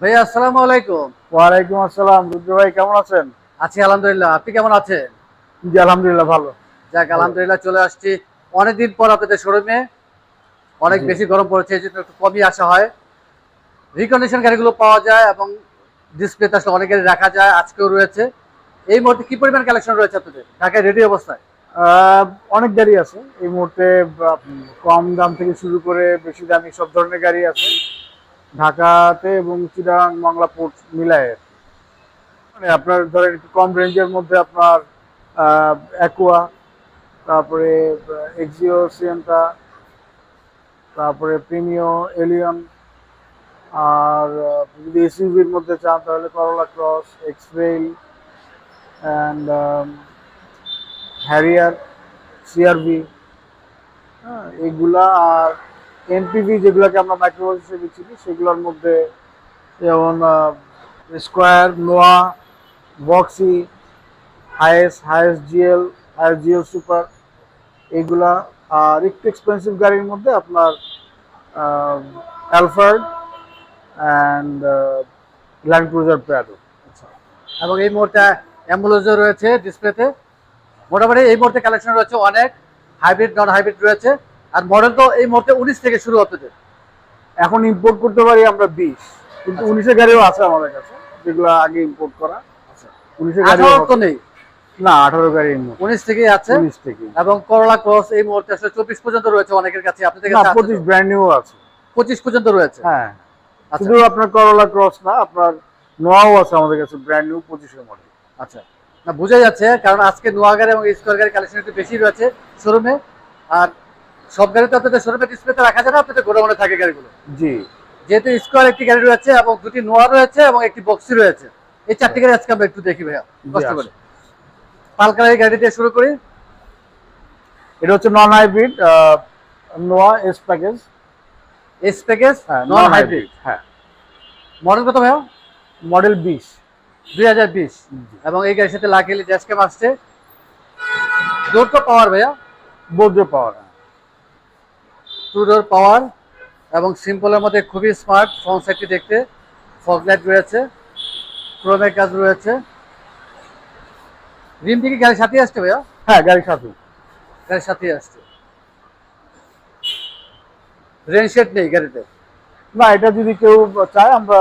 ভাইয়া আসসালামু আলাইকুম। ওয়ালাইকুম আসসালাম রুদ্র ভাই কেমন আছেন? আছি আলহামদুলিল্লাহ। আপনি কেমন আছেন? জি আলহামদুলিল্লাহ ভালো। যাক আলহামদুলিল্লাহ চলে আসছি। অনেকদিন পর আপনাদের শোরুমে অনেক বেশি গরম পড়েছে এই জন্য একটু কমই আসা হয়। রিকন্ডিশন গাড়িগুলো পাওয়া যায় এবং ডিসপ্লেতে আসলে অনেক গাড়ি রাখা যায় আজকেও রয়েছে। এই মুহূর্তে কি পরিমাণ কালেকশন রয়েছে আপনাদের? ঢাকায় রেডি অবস্থায়? অনেক গাড়ি আছে। এই মুহূর্তে কম দাম থেকে শুরু করে বেশি দামি সব ধরনের গাড়ি আছে। ঢাকাতে এবং চিরাং বাংলা পোর্ট মিলায়। মানে আপনার ধরেন একটু কম রেঞ্জের মধ্যে আপনার অ্যাকুয়া তারপরে এক্সিও সিয়েন্টা তারপরে প্রিমিও এলিয়ন আর যদি এসইউভির মধ্যে চান তাহলে Corolla Cross X Trail and Harrier CRV হ্যাঁ এগুলা আর এনপিভি যেগুলোকে আমরা মাইক্রোবাস হিসেবে চিনি, সেগুলোর মধ্যে যেমন Squire Noah Voxy Hiace Hiace GL Hiace GL super এগুলা, আর একটু এক্সপেন্সিভ গাড়ির মধ্যে আপনার Alphard and Land Cruiser Prado এবং এই মুহূর্তে অ্যাম্বুলেন্সও রয়েছে ডিসপ্লেতে মোটামুটি এই মুহূর্তে কালেকশন রয়েছে অনেক। হাইব্রিড নন হাইব্রিড রয়েছে। আর মডেল তো এই মুহূর্তে উনিশ থেকে শুরু হতে এখন ইম্পোর্ট করতে পারি আমরা বিশ কিন্তু আচ্ছা। উনিশের গাড়িও আছে আমাদের কাছে যেগুলো আগে ইম্পোর্ট করা। উনিশের গাড়ি তো নেই? না আঠারো গাড়ি উনিশ থেকেই আছে? উনিশ থেকে এবং করলা ক্রস এই মুহূর্তে আসলে চব্বিশ পর্যন্ত রয়েছে অনেকের কাছে আপনাদের কাছে পঁচিশ ব্র্যান্ড নিউ আছে। পঁচিশ পর্যন্ত রয়েছে? হ্যাঁ। আচ্ছা। শুধু আপনার করলা ক্রস না আপনার নোয়াও আছে আমাদের কাছে ব্র্যান্ড নিউ পঁচিশের মডেল আচ্ছা। না বোঝা যাচ্ছে কারণ আজকে নোয়া গাড়ি এবং স্কোয়ার গাড়ি কালেকশন একটু বেশি রয়েছে শোরুমে আর সব গাড়ি তো আপনাদের শোরুমে ডিসপ্লেতে রাখা যায় না আপনাদের গোডাউনে থাকে গাড়িগুলো। জি। যেহেতু স্কোয়ার একটি গাড়ি রয়েছে এবং দুটি নোয়া রয়েছে এবং একটি বক্সি রয়েছে। এই চারটি গাড়ি আজকে আমরা একটু দেখি ভাইয়া কষ্ট। করে। পালকারের গাড়ি দিয়ে শুরু করি। এটা হচ্ছে non hybrid Noah S package S package হ্যাঁ নন হাইব্রিড হ্যাঁ। মডেল কত ভাইয়া? মডেল বিশ। দুই হাজার বিশ। এবং এই গাড়ির সাথে লাকিলি ড্যাশ ক্যাম আসছে তো পাওয়ার ভাইয়া? বোর্ডে পাওয়ার টু ডোর পাওয়ার এবং সিম্পলের মধ্যে খুবই স্মার্ট ফ্রন্ট সাইডটি দেখতে। ফগ লাইট রয়েছে ক্রোমের কাজ রয়েছে। রিম থেকে গাড়ির সাথে আসছে ভাইয়া? হ্যাঁ গাড়ির সাথে গাড়ির সাথে আসছে। রেন শেড নেই গাড়িতে? না এটা যদি কেউ চায় আমরা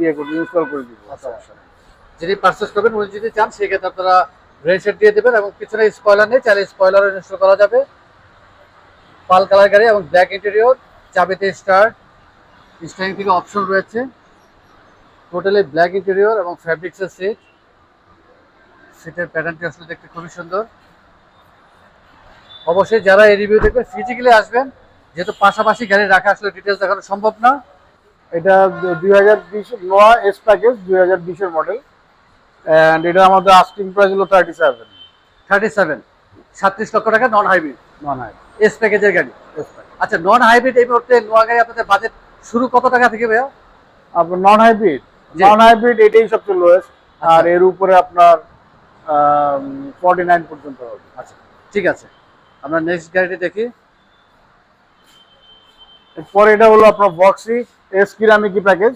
ইয়ে করি ইনস্টল করে দিব আচ্ছা। যিনি পারচেস করবেন উনি যদি চান সেক্ষেত্রে আপনারা রেন শেড দিয়ে দেবেন এবং পিছনে স্পয়লার নেই চাইলে স্পয়লারও ইনস্টল করা যাবে। পাল কালার গাড়ি এবং ব্ল্যাক ইন্টেরিয়র চাবিতে স্টার্ট স্টারিং থেকে অপশন রয়েছে। টোটালি ব্ল্যাক ইন্টেরিয়র এবং ফ্যাব্রিক্সের সিট সিটের প্যাটার্নটি আসলে দেখতে খুবই সুন্দর। অবশ্যই যারা এই রিভিউ দেখবেন ফিজিক্যালি আসবেন। যেহেতু পাশাপাশি গাড়ি রাখা আসলে ডিটেলস দেখানো সম্ভব না। এটা দুই হাজার বিশ নোয়া এস প্যাকেজ দুই হাজার বিশের মডেল অ্যান্ড এটা আমাদের আস্কিং প্রাইস হলো থার্টি সেভেন থার্টি সেভেন সাতত্রিশ লক্ষ টাকা non hybrid non hybrid S প্যাকেজের গাড়ি আচ্ছা নন হাইব্রিড এই মুহূর্তে নোয়া গাড়ি আপনাদের বাজেট শুরু কত টাকা থেকে ভাইয়া? আপনার নন হাইব্রিড। নন হাইব্রিড এটাই সবচেয়ে লোয়েস্ট আচ্ছা। আর এর উপরে আপনার ফর্টি নাইন পর্যন্ত হবে। আচ্ছা ঠিক আছে। আমরা নেক্সট গাড়িটি দেখি। এরপরে এটা হলো আপনার Voxy S কিরামিকি package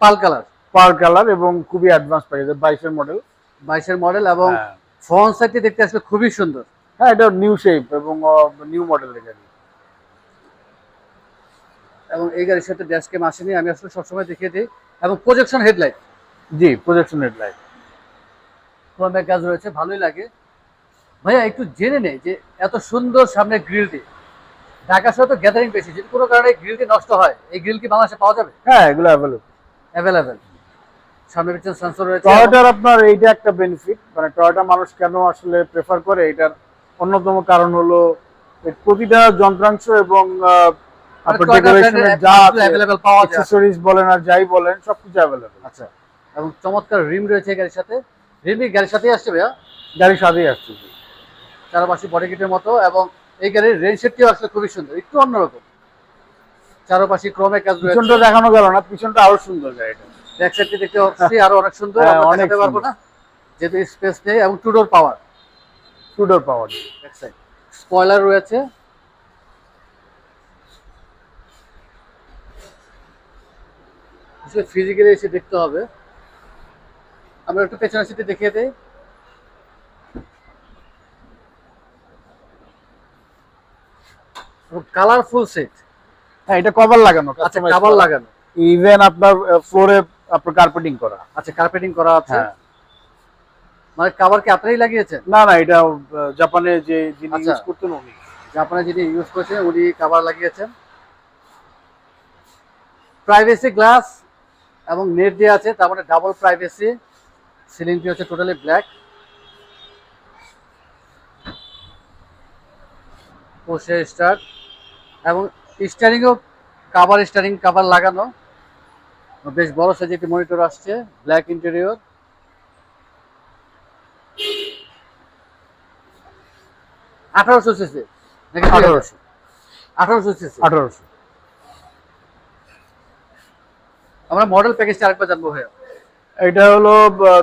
pearl colour. Pearl colour এবং খুবই অ্যাডভান্স প্যাকেজ বাইশের মডেল বাইশের মডেল এবং ফ্রন্ট সাইডটি দেখতে আসলে খুবই সুন্দর। হ্যাঁ এটা নিউ শেপ এবং নিউ মডেলের গাড়ি। এবং এই গাড়ির সাথে ড্যাশ ক্যাম আসেনি আমি আসলে সবসময় দেখিয়ে দিই। এবং প্রজেকশন হেডলাইট জি প্রজেকশন হেডলাইট ক্রোমের কাজ রয়েছে ভালোই লাগে। ভাইয়া একটু জেনে নেই যে এত সুন্দর সামনে গ্রিলটি ঢাকা শহরে তো গ্যাদারিং বেশি যদি কোনো কারণে গ্রিলটি নষ্ট হয় এই গ্রিল কি বাংলাদেশে পাওয়া যাবে? হ্যাঁ এগুলো অ্যাভেলেবল অ্যাভেলেবেল সামনে পিছনে সেন্সর রয়েছে। টয়োটার আপনার এইটা একটা বেনিফিট মানে টয়োটা মানুষ কেন আসলে প্রেফার করে এটার অন্যতম কারণ হলো প্রতিটা যন্ত্রাংশ এবং আপনার ডেকোরেশনের যা apples পাওয়া যায়। অ্যাক্সেসরিজ বলেন আর যাই বলেন সবকিছু অ্যাভেলেবল আচ্ছা এবং চমৎকার রিম রয়েছে গাড়ির সাথে। রিম গাড়ির সাথেই আসছে ভাইয়া? গাড়ির সাথেই আসছে। চারপাশে বডি কিটের মতো এবং এই গাড়ির রেন সেটটিও আসলে খুবই সুন্দর একটু অন্যরকম। চারপাশে ক্রমে কাজ রয়েছে। পিছনটা দেখানো গেল না পিছনটা আরও সুন্দর গাড়িটা। ব্যাক সাইডটি দেখতে পাচ্ছি আরও অনেক সুন্দর হ্যাঁ, আমরা দেখাতে পারব না। যেহেতু স্পেস নেই এবং two door power two door power spoiler রয়েছে। আসলে ফিজিক্যালি এসে দেখতে হবে। আমরা একটু পেছনের সিটে দেখিয়ে দিই। কালারফুল সিট হ্যাঁ এটা কভার লাগানো আচ্ছা কভার লাগানো। ইভেন আপনার ফ্লোরে আপনার কার্পেটিং করা। আচ্ছা কার্পেটিং করা আছে। হ্যাঁ। মানে কাভার কি আপনারাই লাগিয়েছেন না না এটা জাপানে যে যিনি আচ্ছা। ইউজ করতেন উনি। জাপানে যিনি ইউজ করছেন উনি কাভার লাগিয়েছেন। প্রাইভেসি গ্লাস এবং নেট দিয়ে আছে তার মানে ডাবল প্রাইভেসি সিলিংটি হচ্ছে টোটালি ব্ল্যাক পোষে স্টার্ট এবং স্টারিংও কাভার স্টারিং কাভার লাগানো। বেশ বড় সাইজে একটি মনিটর আসছে ব্ল্যাক ইন্টেরিয়র আঠারোশো সিসি আঠারোশো। আঠারোশো সিসি আঠারোশো। আমরা মডেল প্যাকেজটা আরেকবার জানব ভাইয়া। এটা হলো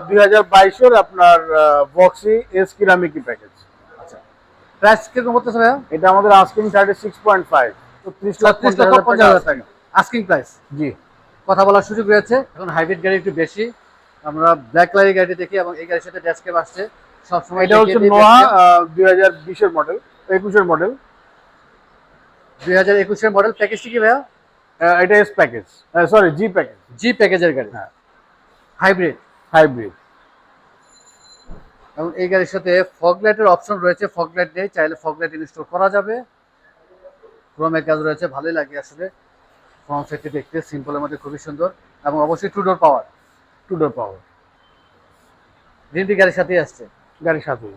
দুই হাজার বাইশের আপনার বক্সি এস কিরামিকি প্যাকেজ আচ্ছা। প্রাইস কীরকম ভাইয়া? এটা আমাদের asking thirty six point five চৌত্রিশ লাখ পঞ্চাশ হাজার টাকা। আস্কিং প্রাইস জি। কথা বলার সুযোগ রয়েছে। এখন হাইব্রিড গাড়ি একটু বেশি। আমরা ব্ল্যাক কালারের গাড়ি দেখি এবং এই গাড়ির সাথে ড্যাশক্যাপ আসছে। সবসময় এটা হচ্ছে নোয়া দুই হাজার বিশের মডেল একুশের মডেল দুই হাজার একুশের মডেল প্যাকেজটি কি ভাইয়া? এটা S package sorry G package G প্যাকেজের গাড়ি। হ্যাঁ। হাইব্রিড হাইব্রিড এবং এই গাড়ির সাথে ফগ লাইটের অপশন রয়েছে। ফগ লাইট নেই চাইলে ফগ লাইট ইনস্টল করা যাবে। ক্রোমের কাজ রয়েছে ভালোই লাগে আসলে। ফ্রন্ট সাইডটি দেখতে সিম্পলের মধ্যে খুবই সুন্দর। এবং অবশ্যই two door power two door power Rinti গাড়ির সাথেই আসছে। সাথে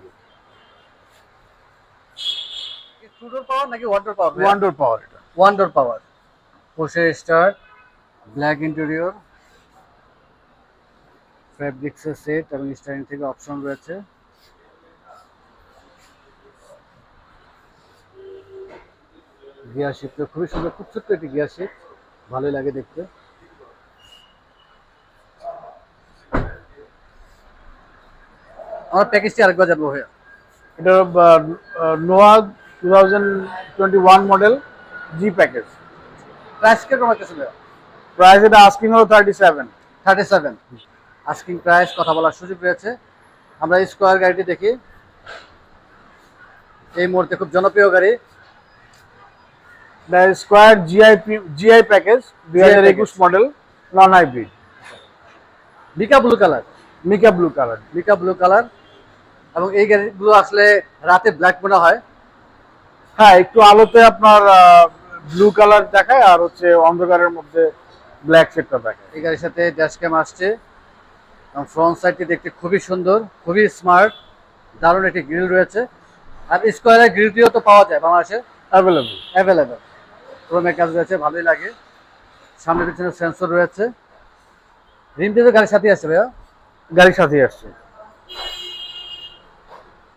টু ডোর পাওয়ার নাকি one door power one door power এটা। ওয়ান ডোর পাওয়ার পোষে ব্ল্যাক ইন্টেরিয়র ফ্যাব্রিক্সের সেট এবং স্টারিং থেকে অপশন রয়েছে। গিয়ার খুবই সুন্দর খুব ছোট্ট একটি গিয়ার শিফট ভালোই লাগে দেখতে। আমার প্যাকেজটি আরেকবার জানব ভাইয়া। এটা Noah two thousand twenty one model G package price কীরকম হচ্ছে ভাইয়া? প্রাইস এটা আস্কিং হলো thirty seven thirty seven asking price কথা বলার সুযোগ রয়েছে। আমরা স্কোয়ার গাড়িটি দেখি। এই মুহূর্তে খুব জনপ্রিয় গাড়ি। The Squire GI GI package দুই হাজার একুশ model non hybrid mica blue colour mica blue colour mica blue colour এবং এই গাড়িগুলো আসলে রাতে ব্ল্যাক মনে হয়। হ্যাঁ একটু আলোতে আপনার ব্লু কালার দেখায় আর হচ্ছে অন্ধকারের মধ্যে ব্ল্যাক সেটটা দেখায়। এই গাড়ির সাথে ড্যাশ ক্যাম আসছে। এবং ফ্রন্ট সাইডটি দেখতে খুবই সুন্দর খুবই স্মার্ট দারুণ একটি গ্রিল রয়েছে। আর স্কোয়ারের গ্রিলটিও তো পাওয়া যায় বাংলাদেশে। অ্যাভেলেবল অ্যাভেলেবেল ক্রোমের কাজ রয়েছে ভালোই লাগে। সামনে পিছনে সেন্সর রয়েছে। রিমটি তো গাড়ির সাথে আছে ভাইয়া? গাড়ির সাথে আসছে।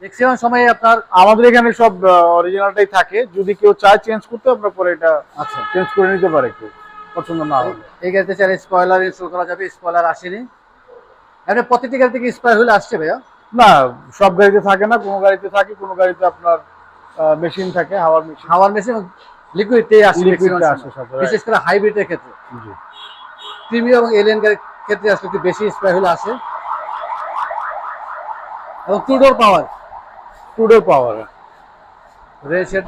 ম্যাক্সিমাম সময় আপনার আমাদের এখানে সব অরিজিনালটাই থাকে। যদি কেউ চায় চেঞ্জ করতে আমরা পরে এটা আচ্ছা। চেঞ্জ করে নিতে পারে কেউ পছন্দ না হলে। এই গাড়িতে চাইলে স্পয়লার ইনস্টল করা যাবে স্পয়লার আসেনি। এমনি প্রতিটি গাড়ি থেকে স্পয়লার হলে আসছে ভাইয়া? না সব গাড়িতে থাকে না কোনো গাড়িতে থাকে কোনো গাড়িতে আপনার মেশিন থাকে হাওয়ার মেশিন হাওয়ার মেশিন লিকুইডটাই আসে maximum আসে। বিশেষ করে হাইব্রিডের ক্ষেত্রে। জি। প্রিমিয়াম এবং এলিয়ান গাড়ির ক্ষেত্রে আসলে একটু বেশি স্প্রে হলে আসে। এবং two door power two door power shade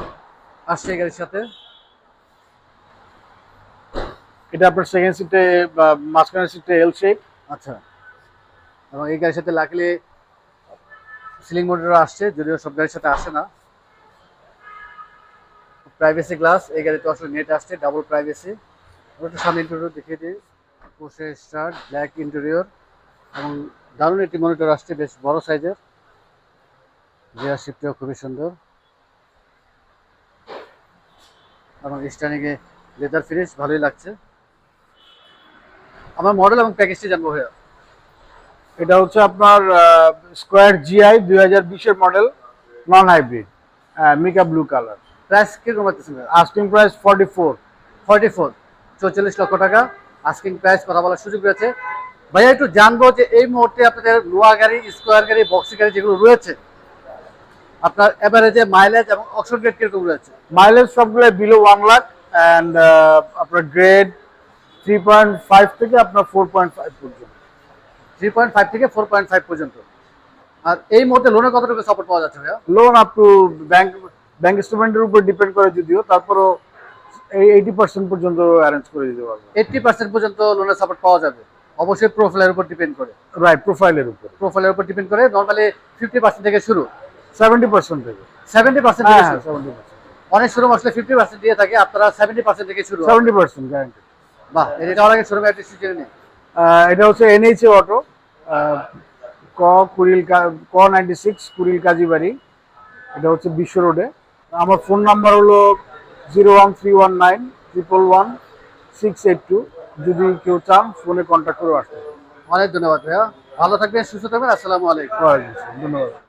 আসছে গাড়ির সাথে। এটা আপনার সেকেন্ড সিটে মাঝখানের সিটে এল শেপ আচ্ছা। এবং এই গাড়ির সাথে লাকিলি সিলিং মোটর আসছে যদিও সব গাড়ির সাথে আসে না। প্রাইভেসি গ্লাস এই গাড়িতে আসলে নেট আসছে ডাবল প্রাইভেসি একটু সামনে ইন্টেরিয়র দেখিয়ে দিই। পোষে স্টার্ট ব্ল্যাক ইন্টেরিয়র এবং দারুণ একটি মনিটর আসছে বেশ বড় সাইজের গিয়ার শিফটটিও খুবই সুন্দর। এবং স্টানিংয়ে লেদার ফিনিশ ভালোই লাগছে। আমার মডেল এবং প্যাকেজটি জানব ভাইয়া। এটা হচ্ছে আপনার স্কোয়ার জিআই দুই হাজার বিশের model non hybrid mica blue colour price কীরকম asking price forty four forty four চৌচল্লিশ লক্ষ টাকা। আস্কিং প্রাইস কথা বলার সুযোগ রয়েছে। ভাইয়া একটু জানব যে এই মুহূর্তে আপনাদের নোয়া গাড়ি স্কোয়ার গাড়ি বক্সি গাড়ি যেগুলো রয়েছে আপনার এভারেজে মাইলেজ এবং অক্সন রেট কীরকম রয়েছে? মাইলেজ সবগুলো বিলো ওয়ান লাখ অ্যান্ড আপনার গ্রেড থ্রি পয়েন্ট ফাইভ থেকে আপনার ফোর পয়েন্ট ফাইভ পর্যন্ত। থ্রি পয়েন্ট ফাইভ থেকে ফোর পয়েন্ট ফাইভ পর্যন্ত। আর এই মুহূর্তে লোনের কতটুকু সাপোর্ট পাওয়া যাচ্ছে ভাইয়া? Loan up to bank bank স্টেটমেন্টের উপর ডিপেন্ড করে যদিও তারপরও এই এইটি পার্সেন্ট পর্যন্ত অ্যারেঞ্জ করে দিতে পারব। এইট্টি পার্সেন্ট পর্যন্ত লোনের সাপোর্ট পাওয়া যাবে। অবশ্যই প্রোফাইলের উপর ডিপেন্ড করে। রাইট প্রোফাইলের উপর। প্রোফাইলের উপর ডিপেন্ড করে। নর্মালি ফিফটি পার্সেন্ট থেকে শুরু। সেভেন্টি পার্সেন্ট থেকে। সেভেন্টি পার্সেন্ট হ্যাঁ সেভেন্টি পার্সেন্ট। অনেক শোরুম আসলে ফিফটি পার্সেন্ট দিয়ে থাকে আপনারা সেভেন্টি পার্সেন্ট থেকে শুরু সেভেন্টি পার্সেন্ট গ্যারান্টি বাহ এটা যাওয়ার আগে শোরুমে একটা জেনে নিই। এটা হচ্ছে এনএইচএ অটো ক কুড়িল ক নাইনটি সিক্স কুড়িল কাজীবাড়ি। এটা হচ্ছে বিশ্ব রোডে। আমার ফোন নাম্বার হলো zero one three one nine triple one six eight two. যদি কেউ চান ফোনে কন্ট্যাক্ট করে আসতে অনেক ধন্যবাদ ভাইয়া। ভালো থাকবেন সুস্থ থাকবেন। আসসালামু আলাইকুম। ধন্যবাদ।